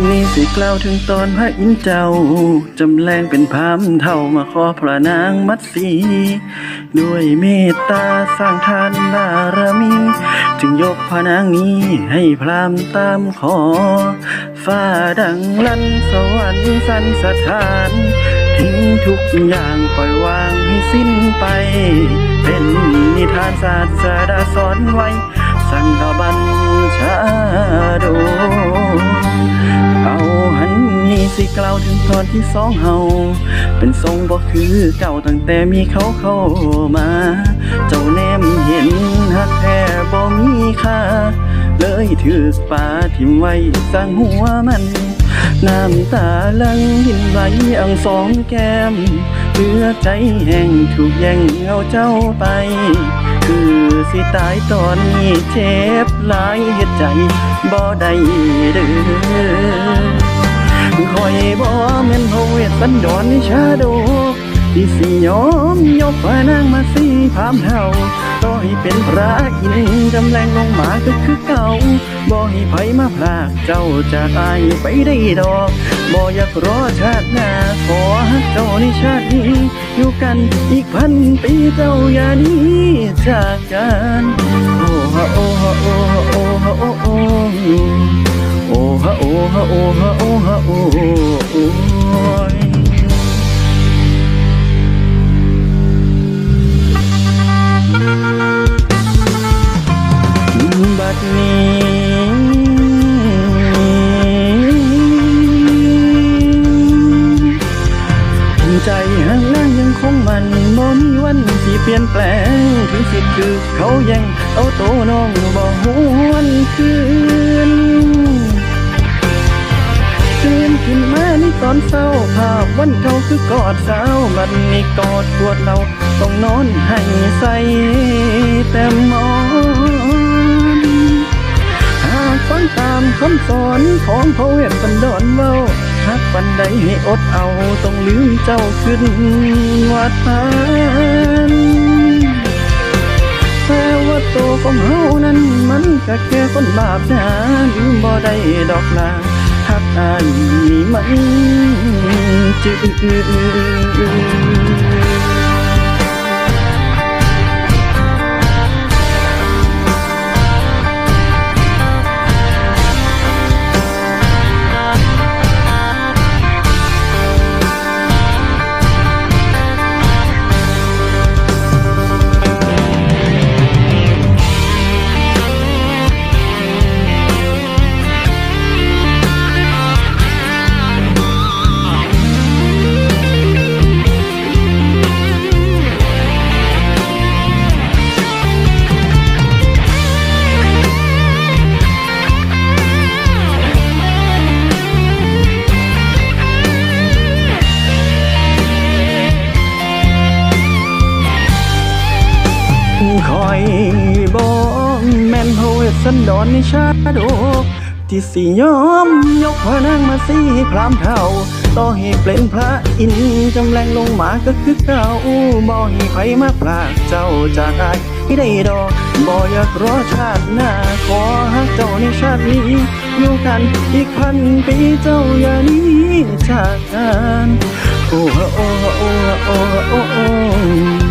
นี่สิกล่าวถึงตอนพระอินเจ้า จำแรงเป็นพรามเท่ามาขอพระนางมัดสี ด้วยเมตตาสร้างทานบารมี จึงยกพระนางนี้ให้พรามตามขอ ฟ้าดังลั่นสวรรค์สันสถาน ทิ้งทุกอย่างปล่อยวางให้สิ้นไป เป็นนิทานศาสดาสอนไว้ สังกบัญชาโด สิกล่าวถึงตอนที่สองเฮาเป็นทรงบ่คือเก่าตั้งแต่มีเขาเข้ามา เจ้าแนมเห็นหักแท้บ่มีค่า เลยถือป่าทิมไว้สร้างหัวมัน น้ำตาลังดินไหลอังสองแก้มเพื่อใจแห้งถูกแย่งเอาเจ้าไป คือสิตายตอนนี้เจ็บหลายเฮ็ดใจบ่ได้เด้อ สันดรนิชาโดที่สิยอมยกพระนางมาสีพามเฮาต่อให้เป็นพระอินทร์จำแรงลงมาก็คือเก่าบ่ให้ไผมาพลากเจ้าจากอายไปได้ดอกบ่อยากรอชาติหน้าขอฮักเจ้าในชาตินี้ อยู่กันอีกพันปีเจ้าอย่านี้จากกันโอ้ฮะโอ้ฮะโอ้ฮะโอ้ฮะโอ้โอ้ฮะโอ้ฮะโอ้ฮะโอ้ฮะโอ้ เปลี่ยนแปลงถึงสิคือเขายังเอาโตน้องบ่หวนคืนตื่นขึ้นมาในตอนเศร้าภาพวันเก่าคือกอดสาวบัดนี้กอดปวดเราต้องนอนให้ใส่แต่หมอนหากฟังตามคำสอนของพระเวทสันดรเว้าหากวันใดให้อดเอาต้องลืมเจ้าขึ้นวัดพาน แต่ว่าโตวของเฮานั้นมันก็แค่คนบาปนะลืมบ่ได้ดอกนาหักอายนี่มันจืด อยบอกแม่นพระเวทสันดรในชาดกที่สิยอมยกพระนางมาสีพรามเท่าต่อให้เป็นพระอินจำแรงลงมาก็คือเก่าบ่ให้ไผมาปรากเจ้าจากอายให้ได้ดอกบ่อยากรอชาติหน้า ขอฮักเจ้าในชาตินี้อยู่กันอีกพันปีเจ้าอย่านี้จากกันโอ้ฮะโอ้ฮะโอ้ฮะโอ้ฮะโอ้โอ้